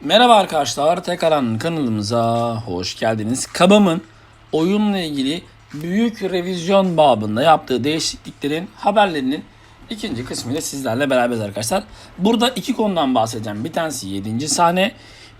Merhaba arkadaşlar, tekrardan kanalımıza hoş geldiniz. Kabam'ın oyunla ilgili büyük revizyon babında yaptığı değişikliklerin haberlerinin ikinci kısmıyla sizlerle beraberiz arkadaşlar. Burada iki konudan bahsedeceğim. Bir tanesi 7. sahne,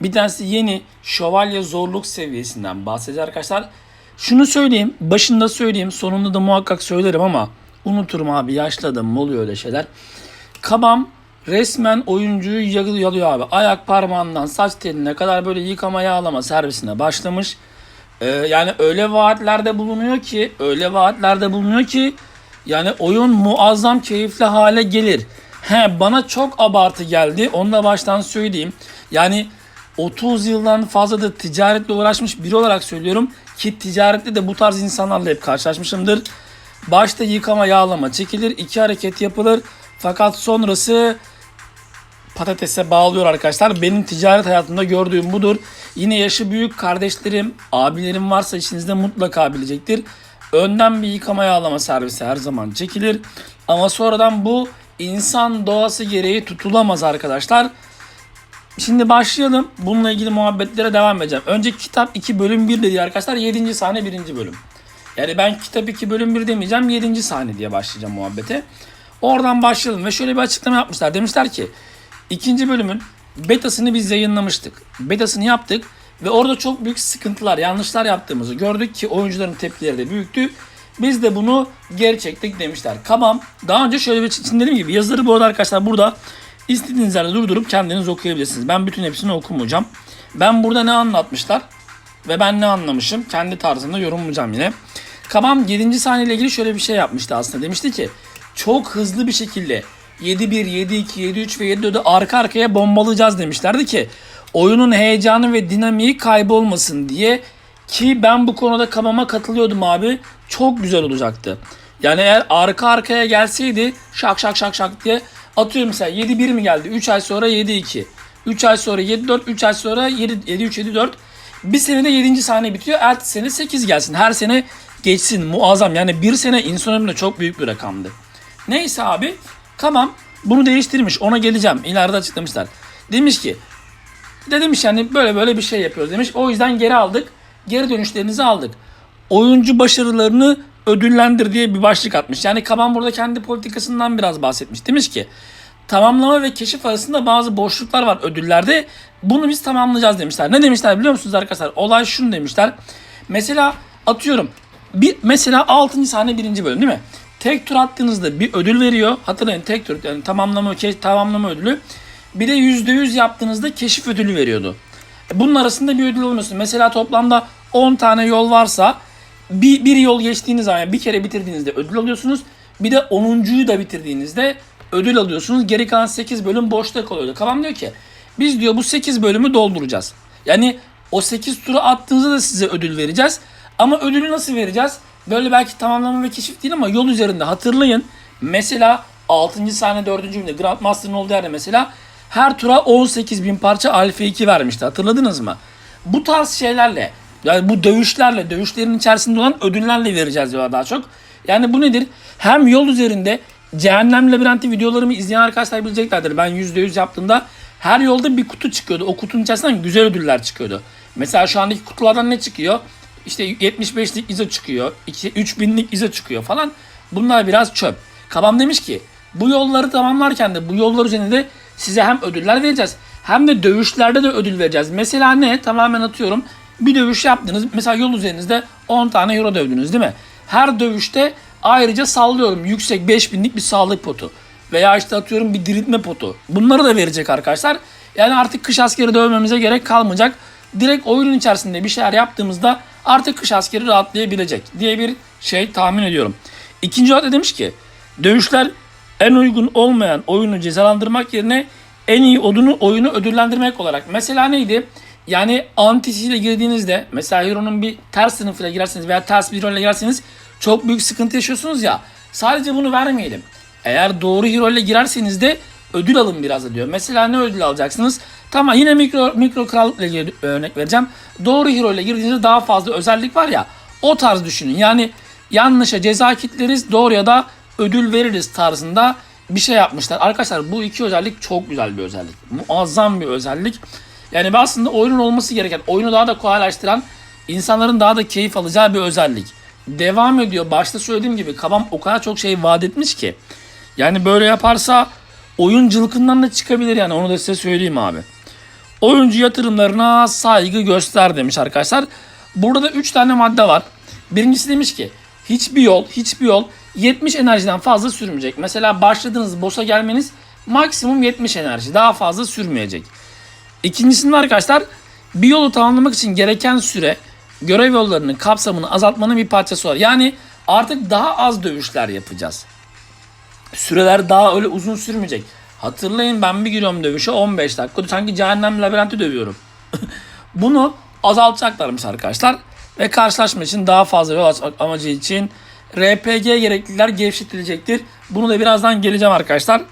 bir tanesi yeni şövalye zorluk seviyesinden bahsedeceğiz arkadaşlar. Şunu söyleyeyim, başında söyleyeyim, sonunda da muhakkak söylerim ama unuturum abi yaşladım, oluyor öyle şeyler. Kabam resmen oyuncuyu yalı- yalıyor abi. Ayak parmağından saç teline kadar böyle yıkama yağlama servisine başlamış. Ee, yani öyle vaatlerde bulunuyor ki, öyle vaatlerde bulunuyor ki yani oyun muazzam keyifli hale gelir. He bana çok abartı geldi. Onu da baştan söyleyeyim. Yani 30 yıldan fazladır ticaretle uğraşmış biri olarak söylüyorum ki ticarette de bu tarz insanlarla hep karşılaşmışımdır. Başta yıkama yağlama çekilir, iki hareket yapılır. Fakat sonrası patatese bağlıyor arkadaşlar. Benim ticaret hayatımda gördüğüm budur. Yine yaşı büyük kardeşlerim, abilerim varsa içinizde mutlaka bilecektir. Önden bir yıkama yağlama servisi her zaman çekilir. Ama sonradan bu insan doğası gereği tutulamaz arkadaşlar. Şimdi başlayalım. Bununla ilgili muhabbetlere devam edeceğim. Önce kitap 2 bölüm 1 dedi arkadaşlar. 7. sahne 1. bölüm. Yani ben kitap 2 bölüm 1 demeyeceğim. 7. sahne diye başlayacağım muhabbete. Oradan başlayalım ve şöyle bir açıklama yapmışlar. Demişler ki ikinci bölümün betasını biz yayınlamıştık. Betasını yaptık ve orada çok büyük sıkıntılar, yanlışlar yaptığımızı gördük ki oyuncuların tepkileri de büyüktü. Biz de bunu geri çektik demişler. Kabam daha önce şöyle bir şimdi dediğim gibi yazıları bu arada arkadaşlar burada istediğiniz yerde durdurup kendiniz okuyabilirsiniz. Ben bütün hepsini okumayacağım. Ben burada ne anlatmışlar ve ben ne anlamışım kendi tarzımda yorumlayacağım yine. Kabam 7. sahneyle ilgili şöyle bir şey yapmıştı aslında. Demişti ki çok hızlı bir şekilde 7-1, 7-2, 7-3 ve 7-4'ü arka arkaya bombalayacağız demişlerdi ki oyunun heyecanı ve dinamiği kaybolmasın diye ki ben bu konuda Kabam'a katılıyordum abi. Çok güzel olacaktı. Yani eğer arka arkaya gelseydi şak şak şak şak diye atıyorum mesela 7-1 mi geldi? 3 ay sonra 7-2. 3 ay sonra 7-4, 3 ay sonra 7-3-7-4. Bir senede 7. sahne bitiyor. Ertesi sene 8 gelsin. Her sene geçsin. Muazzam. Yani bir sene insan ömründe çok büyük bir rakamdı. Neyse abi. Tamam. Bunu değiştirmiş. Ona geleceğim. İleride açıklamışlar. Demiş ki de demiş yani böyle böyle bir şey yapıyoruz demiş. O yüzden geri aldık. Geri dönüşlerinizi aldık. Oyuncu başarılarını ödüllendir diye bir başlık atmış. Yani Kaban burada kendi politikasından biraz bahsetmiş. Demiş ki tamamlama ve keşif arasında bazı boşluklar var ödüllerde. Bunu biz tamamlayacağız demişler. Ne demişler biliyor musunuz arkadaşlar? Olay şunu demişler. Mesela atıyorum bir mesela 6. sahne 1. bölüm değil mi? Tek tur attığınızda bir ödül veriyor. Hatırlayın tek tur yani tamamlama tamamlama ödülü. Bir de %100 yaptığınızda keşif ödülü veriyordu. Bunun arasında bir ödül olmuyorsun. Mesela toplamda 10 tane yol varsa bir, bir yol geçtiğiniz zaman bir kere bitirdiğinizde ödül alıyorsunuz. Bir de 10.yu da bitirdiğinizde ödül alıyorsunuz. Geri kalan 8 bölüm boşta kalıyor. Kavam diyor ki biz diyor bu 8 bölümü dolduracağız. Yani o 8 turu attığınızda da size ödül vereceğiz. Ama ödülü nasıl vereceğiz? Böyle belki tamamlama ve keşif değil ama yol üzerinde hatırlayın. Mesela 6. sahne 4. bölümde Grandmaster'ın olduğu yerde mesela her tura 18 bin parça Alfa 2 vermişti. Hatırladınız mı? Bu tarz şeylerle yani bu dövüşlerle, dövüşlerin içerisinde olan ödüllerle vereceğiz diyorlar daha çok. Yani bu nedir? Hem yol üzerinde Cehennem Labirenti videolarımı izleyen arkadaşlar bileceklerdir. Ben %100 yaptığımda her yolda bir kutu çıkıyordu. O kutunun içerisinden güzel ödüller çıkıyordu. Mesela şu andaki kutulardan ne çıkıyor? İşte 75'lik ISO çıkıyor. 3000'lik ISO çıkıyor falan. Bunlar biraz çöp. Kabam demiş ki bu yolları tamamlarken de bu yollar üzerinde size hem ödüller vereceğiz hem de dövüşlerde de ödül vereceğiz. Mesela ne? Tamamen atıyorum. Bir dövüş yaptınız. Mesela yol üzerinizde 10 tane euro dövdünüz değil mi? Her dövüşte ayrıca sallıyorum yüksek 5000'lik bir sağlık potu. Veya işte atıyorum bir diriltme potu. Bunları da verecek arkadaşlar. Yani artık kış askeri dövmemize gerek kalmayacak. Direkt oyunun içerisinde bir şeyler yaptığımızda artık kış askeri rahatlayabilecek diye bir şey tahmin ediyorum. İkinci madde demiş ki dövüşler en uygun olmayan oyunu cezalandırmak yerine en iyi odunu oyunu ödüllendirmek olarak. Mesela neydi? Yani antisiyle girdiğinizde mesela Hero'nun bir ters sınıfıyla girerseniz veya ters bir hero ile girerseniz çok büyük sıkıntı yaşıyorsunuz ya. Sadece bunu vermeyelim. Eğer doğru hero ile girerseniz de ödül alın biraz da diyor. Mesela ne ödül alacaksınız? Tamam yine mikro mikro krallıkla ilgili örnek vereceğim. Doğru hero ile girdiğinizde daha fazla özellik var ya. O tarz düşünün. Yani yanlışa ceza kitleriz, doğruya da ödül veririz tarzında bir şey yapmışlar. Arkadaşlar bu iki özellik çok güzel bir özellik. Muazzam bir özellik. Yani aslında oyunun olması gereken, oyunu daha da kolaylaştıran, insanların daha da keyif alacağı bir özellik. Devam ediyor. Başta söylediğim gibi Kabam o kadar çok şey vaat etmiş ki. Yani böyle yaparsa oyun cılkından da çıkabilir yani onu da size söyleyeyim abi. Oyuncu yatırımlarına saygı göster demiş arkadaşlar. Burada da 3 tane madde var. Birincisi demiş ki hiçbir yol, hiçbir yol 70 enerjiden fazla sürmeyecek. Mesela başladığınız boss'a gelmeniz maksimum 70 enerji. Daha fazla sürmeyecek. İkincisinde arkadaşlar bir yolu tamamlamak için gereken süre görev yollarının kapsamını azaltmanın bir parçası var. Yani artık daha az dövüşler yapacağız. Süreler daha öyle uzun sürmeyecek. Hatırlayın ben bir giriyorum dövüşe 15 dakika. Sanki cehennem labirenti dövüyorum. Bunu azaltacaklarmış arkadaşlar. Ve karşılaşma için daha fazla yol amacı için RPG gereklilikler gevşetilecektir. Bunu da birazdan geleceğim arkadaşlar.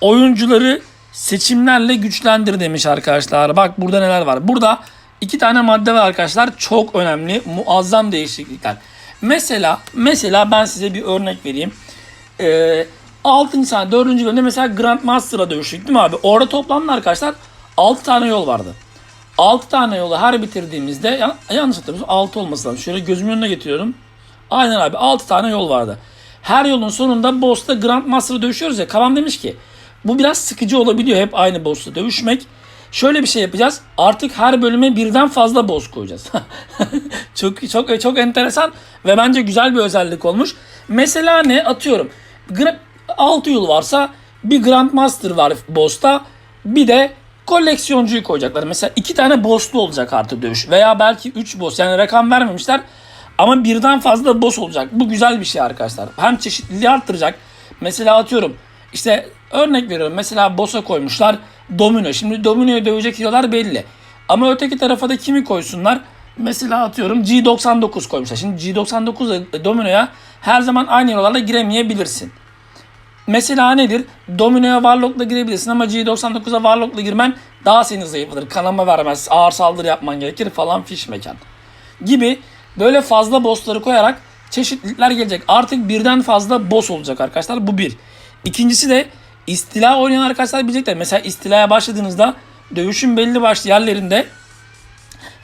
Oyuncuları seçimlerle güçlendir demiş arkadaşlar. Bak burada neler var. Burada iki tane madde var arkadaşlar. Çok önemli. Muazzam değişiklikler. Mesela mesela ben size bir örnek vereyim. Ee, 6. sene 4. bölümde mesela Grandmaster'a dövüştük değil mi abi? Orada toplamda arkadaşlar 6 tane yol vardı. 6 tane yolu her bitirdiğimizde yan- yanlış hatırlamıyorsam 6 olması lazım. Şöyle gözümün önüne getiriyorum. Aynen abi 6 tane yol vardı. Her yolun sonunda boss'ta Grandmaster'ı dövüşüyoruz ya. Kavam demiş ki bu biraz sıkıcı olabiliyor hep aynı boss'ta dövüşmek. Şöyle bir şey yapacağız. Artık her bölüme birden fazla boss koyacağız. çok çok çok enteresan ve bence güzel bir özellik olmuş. Mesela ne atıyorum. 6 yıl varsa bir Grandmaster var boss'ta. Bir de koleksiyoncuyu koyacaklar. Mesela iki tane boss'lu olacak artık dövüş. Veya belki 3 boss. Yani rakam vermemişler. Ama birden fazla boss olacak. Bu güzel bir şey arkadaşlar. Hem çeşitliliği arttıracak. Mesela atıyorum işte örnek veriyorum. Mesela boss'a koymuşlar domino. Şimdi domino'yu dövecek hero'lar belli. Ama öteki tarafa da kimi koysunlar? Mesela atıyorum G99 koymuşlar. Şimdi G99 domino'ya her zaman aynı hero'larla giremeyebilirsin. Mesela nedir? Domino'ya Warlock'la girebilirsin ama G99'a Warlock'la girmen daha seni zayıflatır. Kanama vermez, ağır saldırı yapman gerekir falan fiş mekan. Gibi böyle fazla bossları koyarak çeşitlilikler gelecek. Artık birden fazla boss olacak arkadaşlar. Bu bir. İkincisi de istila oynayan arkadaşlar bilecekler. Mesela istilaya başladığınızda dövüşün belli başlı yerlerinde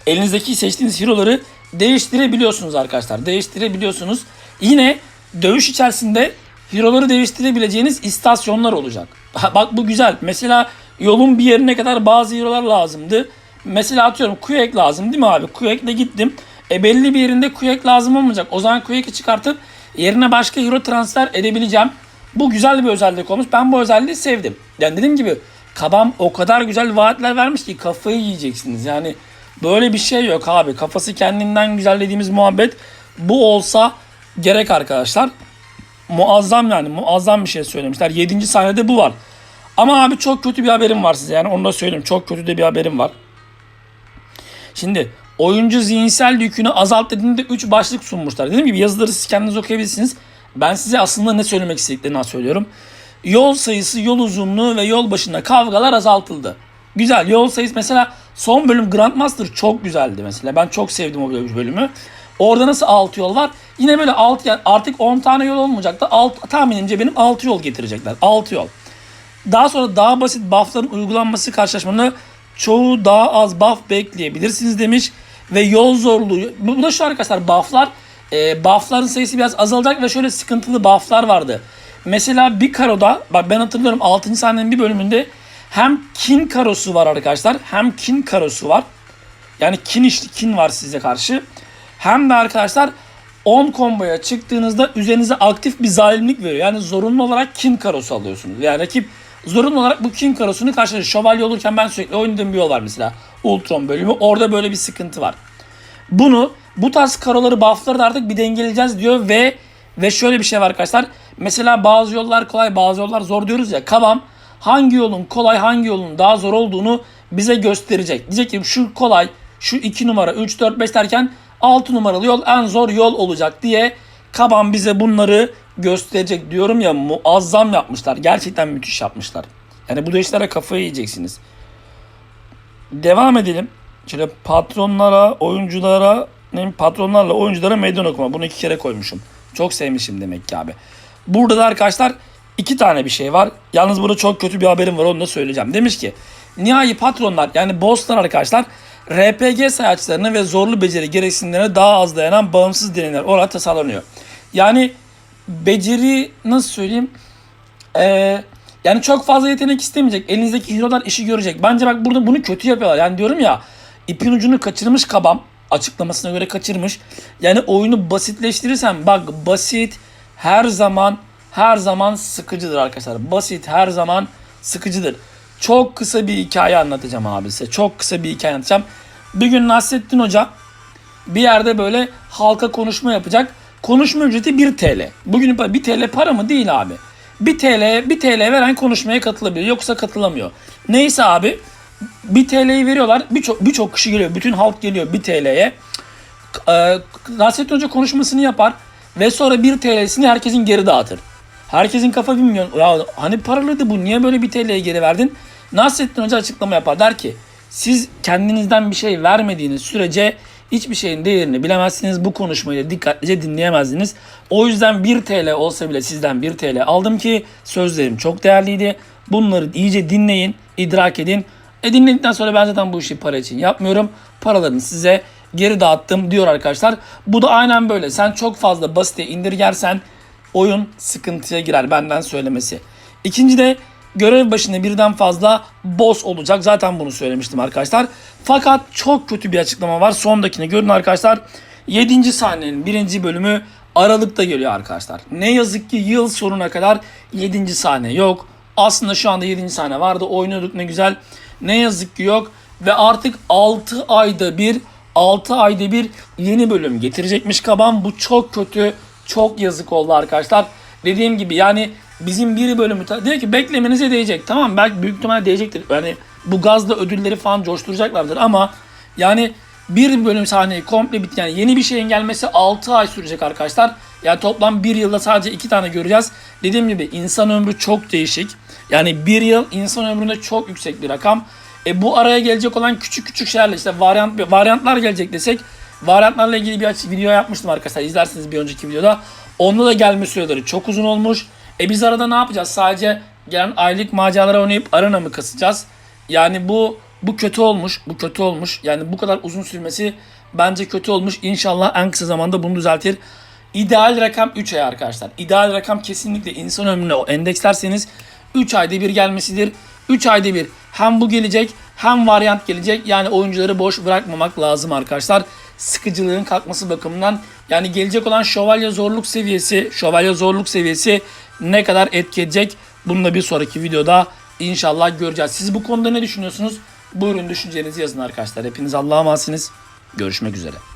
elinizdeki seçtiğiniz hero'ları değiştirebiliyorsunuz arkadaşlar. Değiştirebiliyorsunuz. Yine dövüş içerisinde hero'ları değiştirebileceğiniz istasyonlar olacak. Bak bu güzel. Mesela yolun bir yerine kadar bazı hero'lar lazımdı. Mesela atıyorum Quake lazım değil mi abi? Quake'le gittim. E belli bir yerinde Quake lazım olmayacak. O zaman Quake'i çıkartıp yerine başka hero transfer edebileceğim. Bu güzel bir özellik olmuş. Ben bu özelliği sevdim. Yani dediğim gibi Kabam o kadar güzel vaatler vermiş ki kafayı yiyeceksiniz. Yani böyle bir şey yok abi. Kafası kendinden güzel dediğimiz muhabbet bu olsa gerek arkadaşlar. Muazzam yani muazzam bir şey söylemişler. 7. sahnede bu var. Ama abi çok kötü bir haberim var size yani onu da söyleyeyim. Çok kötü de bir haberim var. Şimdi oyuncu zihinsel yükünü azalt dediğinde 3 başlık sunmuşlar. Dediğim gibi yazıları siz kendiniz okuyabilirsiniz. Ben size aslında ne söylemek istediklerini söylüyorum. Yol sayısı, yol uzunluğu ve yol başında kavgalar azaltıldı. Güzel. Yol sayısı mesela son bölüm Grandmaster çok güzeldi mesela. Ben çok sevdim o bölümü. Orada nasıl 6 yol var? Yine böyle 6 yani artık 10 tane yol olmayacak da alt, tahminimce benim 6 yol getirecekler. 6 yol. Daha sonra daha basit buffların uygulanması karşılaşmanı çoğu daha az buff bekleyebilirsiniz demiş. Ve yol zorluğu. Bu da şu arkadaşlar bufflar. E, buffların sayısı biraz azalacak ve şöyle sıkıntılı bufflar vardı. Mesela bir karoda bak ben hatırlıyorum 6. sahnenin bir bölümünde hem kin karosu var arkadaşlar hem kin karosu var. Yani kin işli kin var size karşı. Hem de arkadaşlar 10 komboya çıktığınızda üzerinize aktif bir zalimlik veriyor. Yani zorunlu olarak kin karosu alıyorsunuz. Yani rakip zorunlu olarak bu kin karosunu karşılaşıyor. Şövalye olurken ben sürekli oynadığım bir yol var mesela. Ultron bölümü. Orada böyle bir sıkıntı var. Bunu bu tarz karoları buffları da artık bir dengeleyeceğiz diyor ve ve şöyle bir şey var arkadaşlar. Mesela bazı yollar kolay bazı yollar zor diyoruz ya. Kavam hangi yolun kolay hangi yolun daha zor olduğunu bize gösterecek. Diyecek ki şu kolay şu 2 numara 3 4 5 derken 6 numaralı yol en zor yol olacak diye Kaban bize bunları gösterecek diyorum ya muazzam yapmışlar. Gerçekten müthiş yapmışlar. Yani bu değişlere kafayı yiyeceksiniz. Devam edelim. Şöyle patronlara, oyunculara, patronlarla oyunculara meydan okuma. Bunu iki kere koymuşum. Çok sevmişim demek ki abi. Burada da arkadaşlar iki tane bir şey var. Yalnız burada çok kötü bir haberim var onu da söyleyeceğim. Demiş ki nihai patronlar yani bosslar arkadaşlar RPG sayaçlarına ve zorlu beceri gereksinimlerine daha az dayanan bağımsız deneyler olarak tasarlanıyor. Yani beceri nasıl söyleyeyim? Ee, yani çok fazla yetenek istemeyecek. Elinizdeki hero'lar işi görecek. Bence bak burada bunu kötü yapıyorlar. Yani diyorum ya ipin ucunu kaçırmış kabam. Açıklamasına göre kaçırmış. Yani oyunu basitleştirirsen bak basit her zaman her zaman sıkıcıdır arkadaşlar. Basit her zaman sıkıcıdır. Çok kısa bir hikaye anlatacağım abi size. Çok kısa bir hikaye anlatacağım. Bir gün Nasrettin Hoca bir yerde böyle halka konuşma yapacak. Konuşma ücreti 1 TL. Bugün 1 TL para mı? Değil abi. 1 TL, 1 TL veren konuşmaya katılabiliyor. Yoksa katılamıyor. Neyse abi 1 TL'yi veriyorlar. Birçok birçok kişi geliyor. Bütün halk geliyor 1 TL'ye. Ee, Nasrettin Hoca konuşmasını yapar ve sonra 1 TL'sini herkesin geri dağıtır. Herkesin kafa bir milyon. Ya hani paralıydı bu niye böyle 1 TL'ye geri verdin? Nasrettin Hoca açıklama yapar. Der ki siz kendinizden bir şey vermediğiniz sürece hiçbir şeyin değerini bilemezsiniz. Bu konuşmayı da dikkatlice dinleyemezdiniz. O yüzden 1 TL olsa bile sizden 1 TL aldım ki sözlerim çok değerliydi. Bunları iyice dinleyin, idrak edin. E dinledikten sonra ben zaten bu işi para için yapmıyorum. Paralarını size geri dağıttım diyor arkadaşlar. Bu da aynen böyle. Sen çok fazla basite indirgersen oyun sıkıntıya girer benden söylemesi. İkinci de görev başında birden fazla boss olacak. Zaten bunu söylemiştim arkadaşlar. Fakat çok kötü bir açıklama var. Sondakini görün arkadaşlar. 7. sahnenin 1. bölümü Aralık'ta geliyor arkadaşlar. Ne yazık ki yıl sonuna kadar 7. sahne yok. Aslında şu anda 7. sahne vardı. Oynuyorduk ne güzel. Ne yazık ki yok. Ve artık 6 ayda bir 6 ayda bir yeni bölüm getirecekmiş kabam. Bu çok kötü. Çok yazık oldu arkadaşlar. Dediğim gibi yani bizim bir bölümü diyor ki beklemenize değecek. Tamam belki büyük ihtimalle değecektir. Yani bu gazla ödülleri falan coşturacaklardır ama yani bir bölüm sahneyi komple bit yani yeni bir şeyin gelmesi 6 ay sürecek arkadaşlar. Yani toplam bir yılda sadece iki tane göreceğiz. Dediğim gibi insan ömrü çok değişik. Yani bir yıl insan ömründe çok yüksek bir rakam. E bu araya gelecek olan küçük küçük şeylerle işte varyant varyantlar gelecek desek varyantlarla ilgili bir video yapmıştım arkadaşlar. İzlersiniz bir önceki videoda. Onda da gelme süreleri çok uzun olmuş. E biz arada ne yapacağız? Sadece gelen aylık maceralara oynayıp arena mı kasacağız? Yani bu bu kötü olmuş. Bu kötü olmuş. Yani bu kadar uzun sürmesi bence kötü olmuş. İnşallah en kısa zamanda bunu düzeltir. İdeal rakam 3 ay arkadaşlar. İdeal rakam kesinlikle insan ömrüne o endekslerseniz 3 ayda bir gelmesidir. 3 ayda bir hem bu gelecek hem varyant gelecek. Yani oyuncuları boş bırakmamak lazım arkadaşlar. Sıkıcılığın kalkması bakımından yani gelecek olan şövalye zorluk seviyesi, şövalye zorluk seviyesi ne kadar etki edecek? Bunu da bir sonraki videoda inşallah göreceğiz. Siz bu konuda ne düşünüyorsunuz? Buyurun düşüncelerinizi yazın arkadaşlar. Hepiniz Allah'a emanetsiniz. Görüşmek üzere.